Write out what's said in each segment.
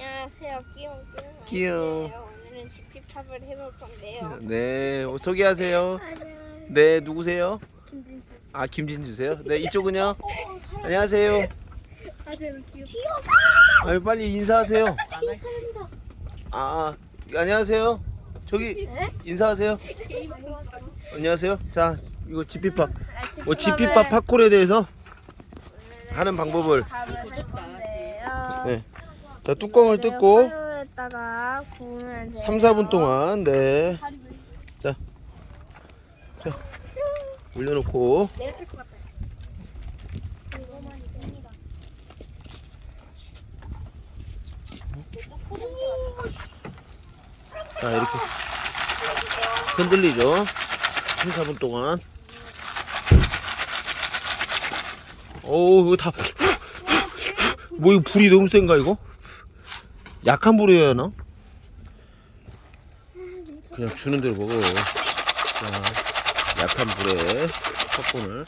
안녕하세요. 끼용 끼용. 오늘은 지피팝을 해볼 건데요. 네, 소개하세요. 네, 누구세요? 김진수. 아, 김진주세요. 네, 이쪽은요. 안녕하세요. 아, 저는 귀여워. 아유, 빨리 인사하세요. 아, 안녕하세요. 저기 네? 인사하세요. 안녕하세요. 자, 이거 지피팝. 아, 뭐 지피팝 팝콘에 대해서 하는 방법을 건데요. 네. 자, 뚜껑을 뜯고 에다가 구우면 돼요. 3, 4분 동안 네. 자. 자. 올려놓고 내가 뜰것 같아. 이거만 있습니다. 자, 이렇게 흔들리죠. 3, 4분 동안. 어우, 이거 다. 뭐, 이거 불이 너무 센가, 이거? 약한 불이어야 하나? 그냥 주는 대로 먹어. 자, 약한 불에 팝콘을. 음,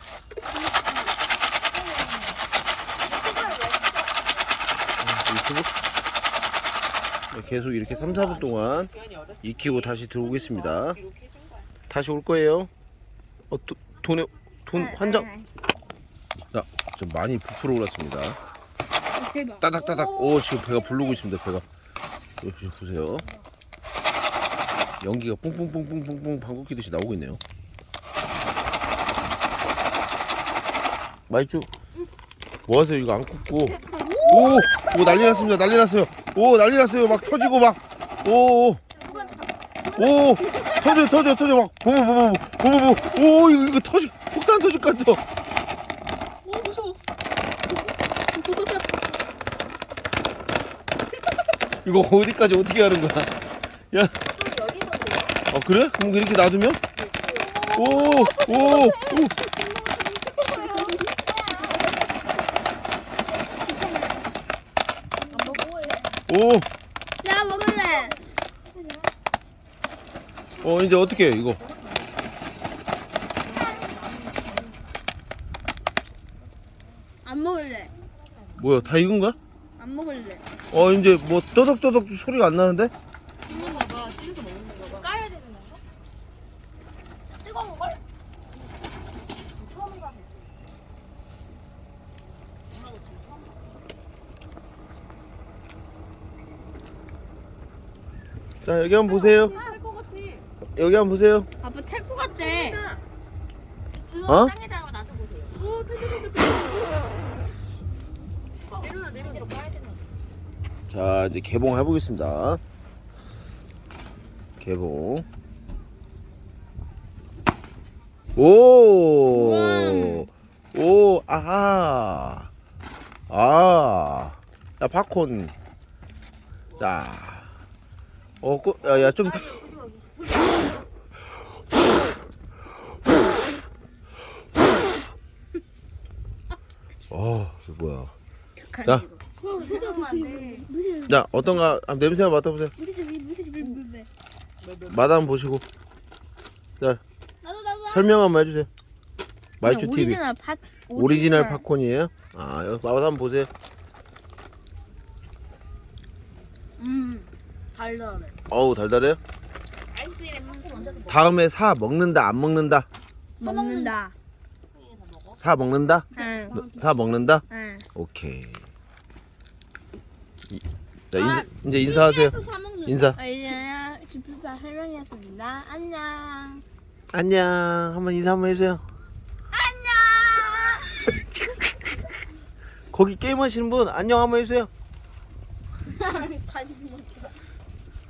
유튜브? 네, 계속 이렇게 3, 4분 동안 익히고 다시 들어오겠습니다. 다시 올 거예요. 어, 도, 돈에 돈 환장. 자, 좀 많이 부풀어 올랐습니다. 대박. 따닥따닥. 오, 지금 배가 부르고 있습니다. 배가. 여기 보세요. 연기가 뿡뿡뿡뿡뿡뿡 방귀 뀌듯이 나오고 있네요. 마이쭈. 뭐 하세요? 이거 안 굽고. 오! 오, 난리 났습니다. 난리 났어요. 오, 난리 났어요. 막 터지고 막. 오! 오! 오! 터져, 터져, 터져. 막. 보보보 보. 보 보보. 오, 이거, 이거 터지, 폭탄 터질 것 같아. 오, 무서워. 이거 어디까지 어떻게 하는 거야? 야. 어, 그래? 그럼 이렇게 놔두면? 오! 오! 오! 오! 나 먹을래. 어, 이제 어떻게 해, 이거? 안 먹을래. 뭐야, 다 익은 거야? 안 먹을래. 어, 이제 뭐 떠덕떠덕 소리가 안 나는데? 까야 되는 건가? 뜨거운 걸? 자, 여기 한번 보세요. 여기 한번 보세요. 아빠 탈것 같대. 어? 땅에다가 놔둬 보세요. 내려놔 내려놔. 까야 되는 거. 자, 이제 개봉 해 보겠습니다. 개봉. 오! 오, 아하. 아. 야, 팝콘. 자. 어, 꼬, 야, 야, 좀. 어, 저 뭐야. 자. 자, 어떤가, 한번 냄새 한번 맡아보세요. 맛 한번 보시고. 자. 설명 한번 해주세요. 마이추 TV. 오리지널 팥. 오리지널 팝콘이에요? 아, 여기 맛 한번 보세요. 음. 달달해. 어우, 달달해요? 아이스크림 한개 얹어서 먹어. 다음에 사 먹는다, 안 먹는다? 먹는다. 사 먹는다? 응. 너- 사 먹는다? 응. 오케이. 이, 자, 인사, 이제 인사하세요. 인사. 아, 이제 지피파 설명이었습니다. 안녕. 안녕. 한번 인사 한번 해주세요. 안녕. 거기 게임하시는 분 안녕 한번 해주세요.